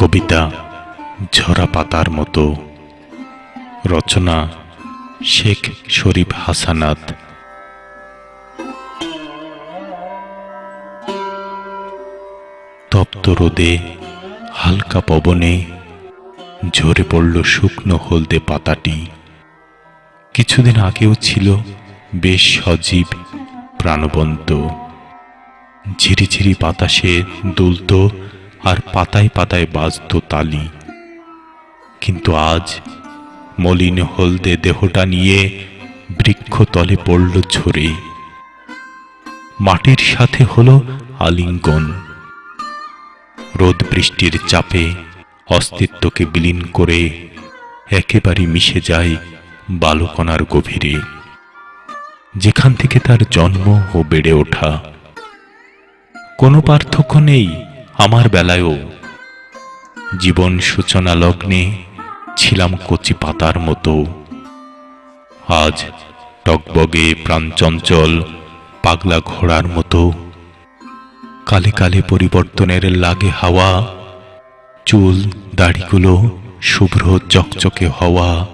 কবিতা ঝরা পাতার মতো। রচনা শেখ শরীফ হাসানাত। তপ্ত রোদে হালকা পবনে ঝরে পড়ল শুকনো হলদে পাতাটি। কিছুদিন আগেও ছিল বেশ সজীব, প্রাণবন্ত। ঝিরিঝিরি বাতাসে দুলত আর পাতায় পাতায় বাজত তালি। কিন্তু আজ মলিন হলদে দেহটা নিয়ে বৃক্ষতলে পড়ল ঝরে মাটির সাথে হলো আলিঙ্গন। রোদ বৃষ্টির চাপে অস্তিত্বকে বিলীন করে একেবারে মিশে যায় বালকণার গভীরে। যেখান থেকে তার জন্ম ও বেড়ে ওঠা। কোনো পার্থক্য নেই আমার বেলায়ও জীবন সূচনা লগ্নে ছিলাম কচি পাতার মতো। আজ টকবগে প্রাণচঞ্চল পাগলা ঘোড়ার মতো। কালে কালে পরিবর্তনের লাগে হাওয়া, চুল দাড়িগুলো শুভ্র চকচকে হওয়া।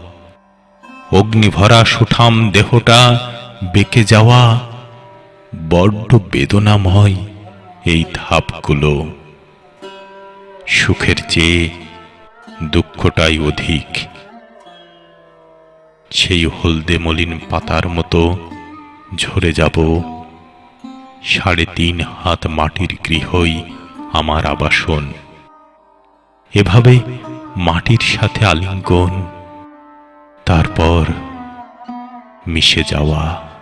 অগ্নিভরা সুঠাম দেহটা বেঁকে যাওয়া। বড্ড বেদনাময় এই ধাপগুলো। সুখের চেয়ে দুঃখটাই অধিক। সেই হলদে মলিন পাতার মতো ঝরে যাব। সাড়ে তিন হাত মাটির গৃহই আমার আবাসন। এভাবে মাটির সাথে আলিঙ্গন, তারপর মিশে যাওয়া।